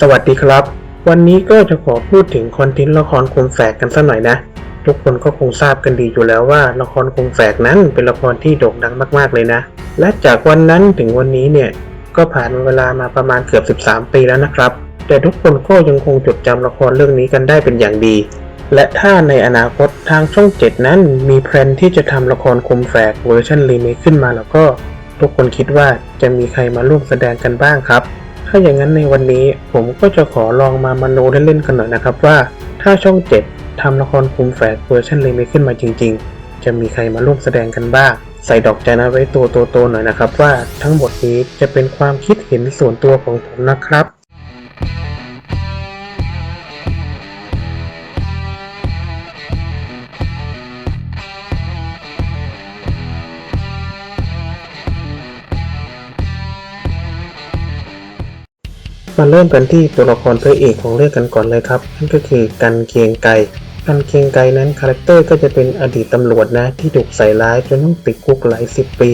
สวัสดีครับ วันนี้ก็จะขอพูดถึงคอนเทนต์ละครคมแฝกกันสักหน่อยนะ ทุกคนก็คงทราบกันดีอยู่แล้วว่าละครคมแฝกนั้นเป็นละครที่โด่งดังมากๆเลยนะ และจากวันนั้นถึงวันนี้เนี่ยก็ผ่านเวลามาประมาณเกือบ 13 ปีแล้วนะครับ แต่ทุกคนก็ยังคงจดจำละครเรื่องนี้กันได้เป็นอย่างดี และถ้าในอนาคตทางช่อง 7 นั้นมีแพลนที่จะทำละครคมแฝกเวอร์ชันรีเมคขึ้นมาแล้วก็ ทุกคนคิดว่าจะมีใครมาร่วมแสดงกันบ้างครับ ถ้าอย่างนั้นในวันนี้ผมก็จะขอลองมามโนเล่นๆกันหน่อยนะครับว่า ถ้าช่องเจ็ดทำละครคุมแฝดเวอร์ชันเลเมคขึ้นมาจริง ๆ จะมีใครมาร่วมแสดงกันบ้าง ใส่ดอกจันไว้ตัวโตๆหน่อยนะครับว่าทั้งหมดนี้จะเป็นความคิดเห็นส่วนตัวของผมนะครับ มาเริ่มกันที่ตัวละครพระเอกของเรื่องกันก่อนเลยครับ นั่นก็คือกันเคียงไกกันเคียงไกนั้นคาแรคเตอร์ก็จะเป็นอดีตตำรวจนะที่ถูกใส่ร้ายจนต้องติดคุกหลายสิบปี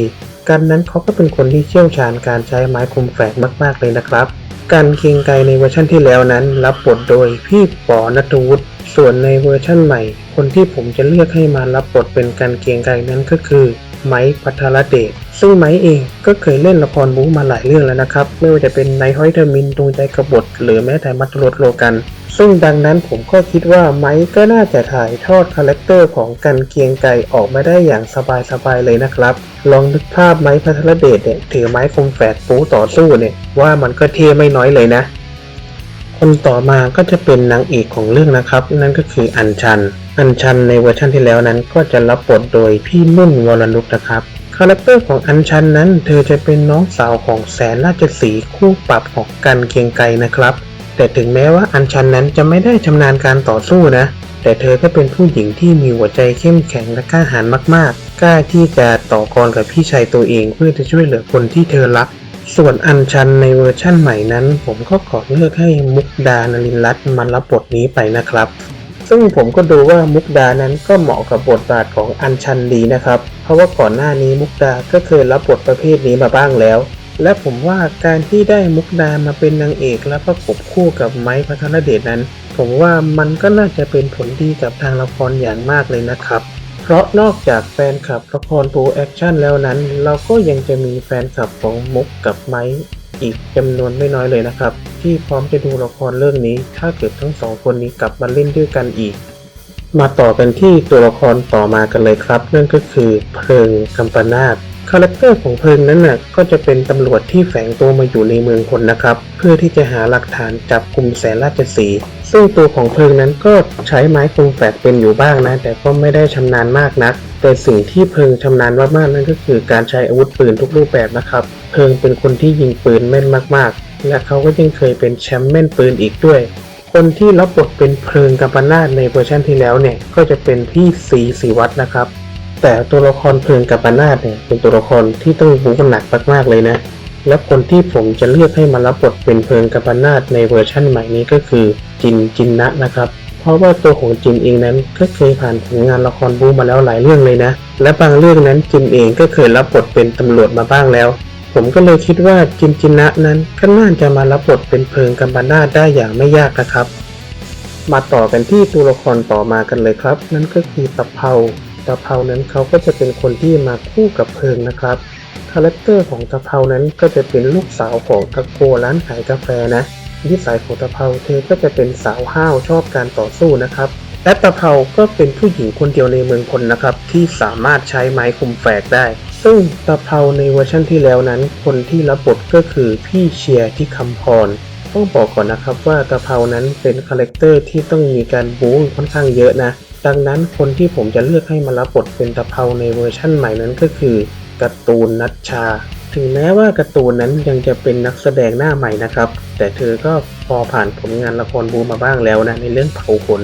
กันนั้นเขาก็เป็นคนที่เชี่ยวชาญการใช้ไม้คมแฝกมาก ๆเลยนะครับ กันเคียงไกในเวอร์ชั่นที่แล้วนั้น รับบทโดยพี่ปอนัทวุฒิส่วนในเวอร์ชั่นใหม่ คนที่ผมจะเลือกให้มารับบทเป็นกันเคียงไกนั้นก็คือ ไม้พัทรเดช ซึ่งไม้เองก็เคยเล่นละครบู๊มาหลายเรื่องแล้วนะครับ ไม่ว่าจะเป็นในห้อยเทอร์มินดวงใจกบฏหรือแม้แต่มัทรสโลกัน ซึ่งดังนั้นผมก็คิดว่าไม้ก็น่าจะถ่ายทอดคาแรคเตอร์ของกันเกียงไก่ออกมาได้อย่างสบายๆเลยนะครับ ลองนึกภาพไม้พัทรเดชเนี่ยถือไม้คมแฝกปูต่อสู้เนี่ยว่ามันก็เท่ไม่น้อยเลยนะคนต่อมาก็จะเป็นนางเอกของเรื่องนะครับ นั่นก็คืออัญชัน อัญชันในเวอร์ชันที่แล้วนั้นก็จะรับบทโดยพี่นุ่นวรนุชนะครับาแรคเตอร์ของอัญชันนั้น เธอจะเป็นน้องสาวของแสนราชสีคู่ปรับของกันเกียงไกรนะครับ แต่ถึงแม้ว่าอัญชันนั้นจะไม่ได้ชำนาญการต่อสู้นะ แต่เธอก็เป็นผู้หญิงที่มีหัวใจเข้มแข็งและกล้าหาญมากๆ กล้าที่จะต่อกรกับพี่ชายตัวเองเพื่อจะช่วยเหลือคนที่เธอรัก ส่วนอัญชันในเวอร์ชั่นใหม่นั้น ผมก็ขอเลือกให้มุกดานลินรัตน์มารับบทนี้ไปนะครับ ซึ่งผมก็ดูว่ามุกดานั้นก็เหมาะกับบทบาทของอัญชันดีนะครับ เพราะว่าก่อนหน้านี้มุกดาก็เคยรับบทประเภทนี้มาบ้างแล้ว และผมว่าการที่ได้มุกดามาเป็นนางเอกและประกบคู่กับไม้พัทรเดชนั้น ผมว่ามันก็น่าจะเป็นผลดีกับทางละครอย่างมากเลยนะครับเพราะนอกจากแฟนคลับละครโปรแอคชั่นแล้วนั้น เราก็ยังจะมีแฟนคลับของมุกกับไม้ อีกจำนวนไม่น้อยเลยนะครับ ที่พร้อมจะดูละครเรื่องนี้ ถ้าเกิดทั้งสองคนนี้กลับมาเล่นด้วยกันอีก มาต่อกันที่ตัวละครต่อมากันเลยครับ นั่นก็คือเพลิงกัมปนาต คาแรคเตอร์ของเพลิงนั้นน่ะก็จะเป็นตำรวจที่แฝงตัวมาอยู่ในเมืองคนนะครับ เพื่อที่จะหาหลักฐานจับกลุ่มแสนราชสีห์ซึ่งตัวของเพลิงนั้นก็ใช้ไม้คมแฝกเป็นอยู่บ้างนะ แต่ก็ไม่ได้ชำนาญมากนัก แต่สิ่งที่เพลิงชำนาญมากๆนั่นก็คือการใช้อาวุธปืนทุกรูปแบบนะครับ เพลิงเป็นคนที่ยิงปืนแม่นมากๆ และเขาก็ยังเคยเป็นแชมป์แม่นปืนอีกด้วยคนที่รับบทเป็นเพลิงกัมปนาตในเวอร์ชันที่แล้วเนี่ย ก็จะเป็นพี่สีสีวัตรนะครับ แต่ตัวละครเพลิงกัมปนาตเนี่ยเป็นตัวละครที่ต้องบู๊กันหนักมากๆเลยนะ และคนที่ผมจะเลือกให้มารับบทเป็นเพลิงกัมปนาตในเวอร์ชั่นใหม่นี้ก็คือจินจินนะนะครับ เพราะว่าตัวของจินเองนั้นก็เคยผ่านผลงานละครบู๊มาแล้วหลายเรื่องเลยนะ และบางเรื่องนั้นจินเองก็เคยรับบทเป็นตำรวจมาบ้างแล้ว ผมก็เลยคิดว่าจินจินะนั้นก็น่าจะมารับบทเป็นเพลิงกัมปนาตได้อย่างไม่ยากนะครับ มาต่อกันที่ตัวละครต่อมากันเลยครับ นั่นก็คือตะเภาะเภานั้นเขาก็จะเป็นคนที่มาคู่กับเพิงนะครับคาแรคเตอร์ของตะเภานั้นก็จะเป็นลูกสาวของตะโกร้านขายกาแฟนะนิสัยของตะเภาเธอก็จะเป็นสาวห้าวชอบการต่อสู้นะครับและตะเภาก็เป็นผู้หญิงคนเดียวในเมืองพลนะครับ ที่สามารถใช้ไม้คุมแฝกได้ ซึ่งตะเภาในเวอร์ชันที่แล้วนั้น คนที่รับบทก็คือพี่เชียร์ที่คำพรต้องบอกก่อนนะครับว่าตะเภานั้นเป็นคาแรคเตอร์ที่ต้องมีการบู๊ค่อนข้างเยอะนะ ดังนั้นคนที่ผมจะเลือกให้มารับบทเป็นตะเภาในเวอร์ชั่นใหม่นั้นก็คือการ์ตูนนัชชา ถึงแม้ว่าการ์ตูนนั้นยังจะเป็นนักแสดงหน้าใหม่นะครับ แต่เธอก็พอผ่านผลงานละครบูมาบ้างแล้วนะในเรื่องเผาขน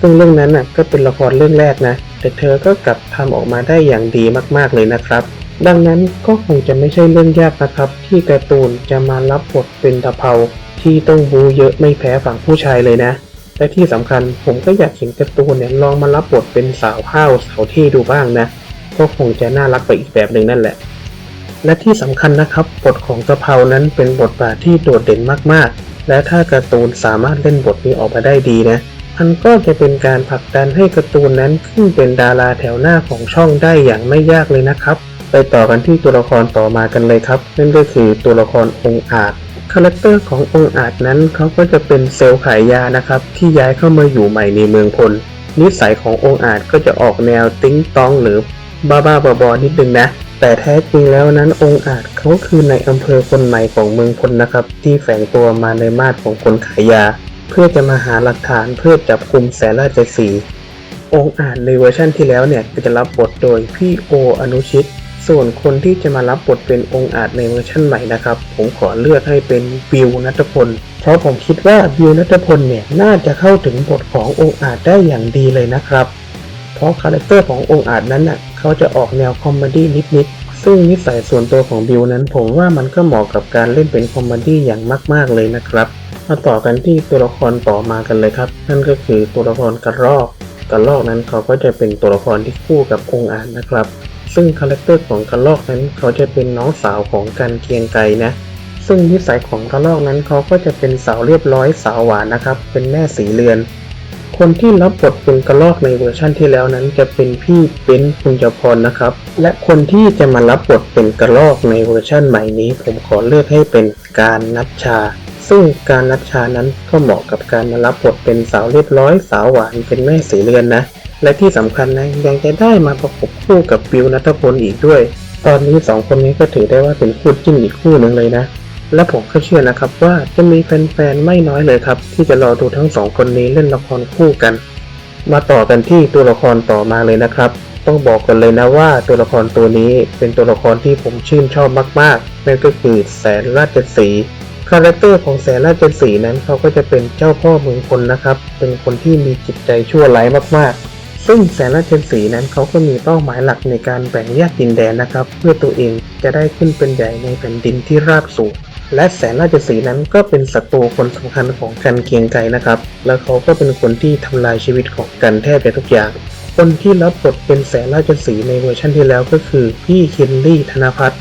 ซึ่งเรื่องนั้นน่ะก็เป็นละครเรื่องแรกนะ แต่เธอก็กลับทำออกมาได้อย่างดีมากๆเลยนะครับ ดังนั้นก็คงจะไม่ใช่เรื่องยากนะครับ ที่การ์ตูนจะมารับบทเป็นตะเภาที่ต้องบูเยอะไม่แพ้ฝั่งผู้ชายเลยนะ และที่สำคัญผมก็อยากเห็นการ์ตูนเนี่ยลองมารับบทเป็นสาวห้าวสาวที่ดูบ้างนะก็คงจะน่ารักไปอีกแบบหนึ่งนั่นแหละ และที่สำคัญนะครับบทของตะเภานั้นเป็นบทบาทที่โดดเด่นมากๆ และถ้าการ์ตูนสามารถเล่นบทนี้ออกมาได้ดีนะมันก็จะเป็นการผลักดันให้การ์ตูนนั้นขึ้นเป็นดาราแถวหน้าของช่องได้อย่างไม่ยากเลยนะครับ ไปต่อกันที่ตัวละครต่อมากันเลยครับ นั่นก็คือตัวละครองค์อาจ คาแรคเตอร์ขององค์อาจนั้นเขาก็จะเป็นเซลล์ขายยานะครับที่ย้ายเข้ามาอยู่ใหม่ในเมืองพล นิสัยขององค์อาจก็จะออกแนวติ้งต้องหรือบ้าบ้าๆบอๆนิดนึงนะ แต่แท้จริงแล้วนั้นองค์อาจเขาคือในอำเภอคนใหม่ของเมืองพลนะครับ ที่แฝงตัวมาในมาดของคนขายยา เพื่อจะมาหาหลักฐานเพื่อจับกลุ่มแสราชสีองค์อาจในเวอร์ชั่นที่แล้วเนี่ยก็จะรับบทโดยพี่โออนุชิต ส่วนคนที่จะมารับบทเป็นองค์อาจในเวอร์ชั่นใหม่นะครับ ผมขอเลือกให้เป็นบิวนัทพล เพราะผมคิดว่าบิวนัทพลเนี่ยน่าจะเข้าถึงบทขององค์อาจได้อย่างดีเลยนะครับ เพราะคาแรคเตอร์ขององค์อาจนั้นน่ะเขาจะออกแนวคอมเมดี้นิดๆ ซึ่งนิสัยส่วนตัวของบิวนั้น ผมว่ามันก็เหมาะกับการเล่นเป็นคอมเมดี้อย่างมากๆเลยนะครับ มาต่อกันที่ตัวละครต่อมากันเลยครับ นั่นก็คือตัวละครกระรอกกระรอกนั้นเขาก็จะเป็นตัวละครที่คู่กับองค์อาจนะครับ ซึ่งคาแรคเตอร์ของกระรอกนั้นเขาจะเป็นน้องสาวของกันเคียงไกนะ ซึ่งนิสัยของกระรอกนั้นเขาก็จะเป็นสาวเรียบร้อยสาวหวานนะครับ เป็นแม่สีเรือน คนที่รับบทเป็นกระรอกในเวอร์ชั่นที่แล้วนั้นจะเป็นพี่เป็นคุณจพรนะครับ และคนที่จะมารับบทเป็นกระรอกในเวอร์ชั่นใหม่นี้ ผมขอเลือกให้เป็นการนัชชาซึ่งการนัชชานั้นก็เหมาะกับการมารับบทเป็นสาวเรียบร้อยสาวหวานเป็นแม่สีเรือนนะ และที่สำคัญนะยังจะได้มาประกบคู่กับบิวนัทพลอีกด้วย ตอนนี้สองคนนี้ก็ถือได้ว่าเป็นคู่จิ้นอีกคู่หนึ่งเลยนะ และผมก็เชื่อนะครับว่าจะมีแฟนๆไม่น้อยเลยครับ ที่จะรอดูทั้งสองคนนี้เล่นละครคู่กัน มาต่อกันที่ตัวละครต่อมาเลยนะครับต้องบอกกันเลยนะว่าตัวละครตัวนี้เป็นตัวละครที่ผมชื่นชอบมากๆนั่นก็คือแสนราชสีคาแรคเตอร์ของแสนราชสีนั้นเขาก็จะเป็นเจ้าพ่อเมืองพลนะครับ เป็นคนที่มีจิตใจชั่วร้ายมากๆ ซึ่งแสนราชสีนั้นเขาก็มีเป้าหมายหลักในการแบ่งแยกดินแดนนะครับ เพื่อตัวเองจะได้ขึ้นเป็นใหญ่ในแผ่นดินที่ราบสูงและแสนราชสีนั้นก็เป็นศัตรูคนสำคัญของกันเคียงไกรนะครับ แล้วเขาก็เป็นคนที่ทำลายชีวิตของกันแทบจะทุกอย่าง คนที่รับบทเป็นแสนราชสีในเวอร์ชันที่แล้วก็คือพี่คินลี่ธนพัฒน์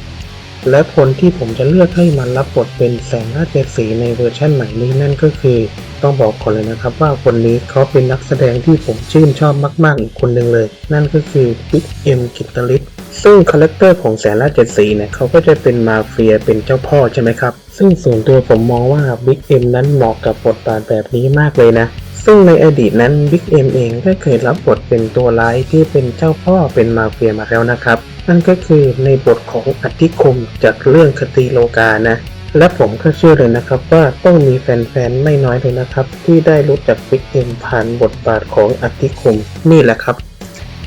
และคนที่ผมจะเลือกให้มันรับบทเป็นแสงราชสีในเวอร์ชันใหม่นี้นั่นก็คือ ต้องบอกก่อนเลยนะครับว่าคนนี้เขาเป็นนักแสดงที่ผมชื่นชอบมาก ๆ อีกคนหนึ่งเลย นั่นก็คือบิ๊กเอ็มกิตลิศซึ่งคาแรคเตอร์ของแสนราชเจ็ดสีเนี่ยเขาก็จะเป็นมาเฟียเป็นเจ้าพ่อใช่ไหมครับ ซึ่งส่วนตัวผมมองว่าบิ๊กเอ็มนั้นเหมาะกับบทบาทแบบนี้มากเลยนะ ซึ่งในอดีตนั้นบิ๊กเอ็มเองก็เคยรับบทเป็นตัวร้ายที่เป็นเจ้าพ่อเป็นมาเฟียมาแล้วนะครับ นั่นก็คือในบทของอธิคมจากเรื่องคติโลกานะ และผมก็เชื่อเลยนะครับว่าต้องมีแฟนๆไม่น้อยเลยนะครับ ที่ได้รู้จักบิ๊กเอ็มผ่านบทบาทของอธิคมนี่แหละครับ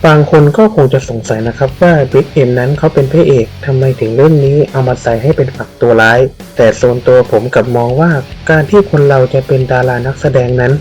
บางคนก็คงจะสงสัยนะครับว่าบิ๊กเอ็มนั้นเขาเป็นพระเอกทำไมถึงเรื่องนี้เอามาใส่ให้เป็นฝักตัวร้าย แต่โซนตัวผมกับมองว่าการที่คนเราจะเป็นดารานักแสดงนั้น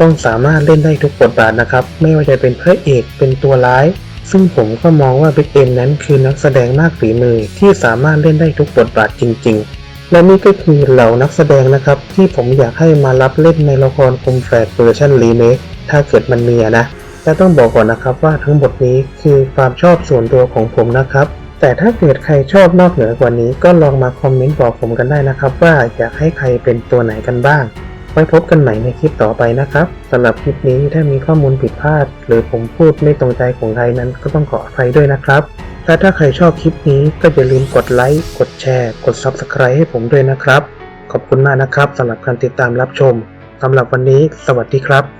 ต้องสามารถเล่นได้ทุกบทบาทนะครับ ไม่ว่าจะเป็นพระเอกเป็นตัวร้าย ซึ่งผมก็มองว่าบิ๊กเอ็มนั้นคือนักแสดงมากฝีมือที่สามารถเล่นได้ทุกบทบาทจริง ๆ และนี่ก็คือเหล่านักแสดงนะครับ ที่ผมอยากให้มารับเล่นในละครคมแฝดเวอร์ชันรีเมคถ้าเกิดมันมีนะและต้องบอกก่อนนะครับว่าทั้งหมดนี้คือความชอบส่วนตัวของผมนะครับ แต่ถ้าเกิดใครชอบนอกเหนือกว่านี้ก็ลองมาคอมเมนต์บอกผมกันได้นะครับ ว่าอยากให้ใครเป็นตัวไหนกันบ้าง ไว้พบกันใหม่ในคลิปต่อไปนะครับสำหรับคลิปนี้ถ้ามีข้อมูลผิดพลาด หรือผมพูดไม่ตรงใจของใครนั้นก็ต้องขออภัยด้วยนะครับและถ้าใครชอบคลิปนี้ก็อย่าลืมกดไลค์กดแชร์ กด Subscribe ให้ผมด้วยนะครับ ขอบคุณมากนะครับสำหรับการติดตามรับชมสำหรับวันนี้ สวัสดีครับ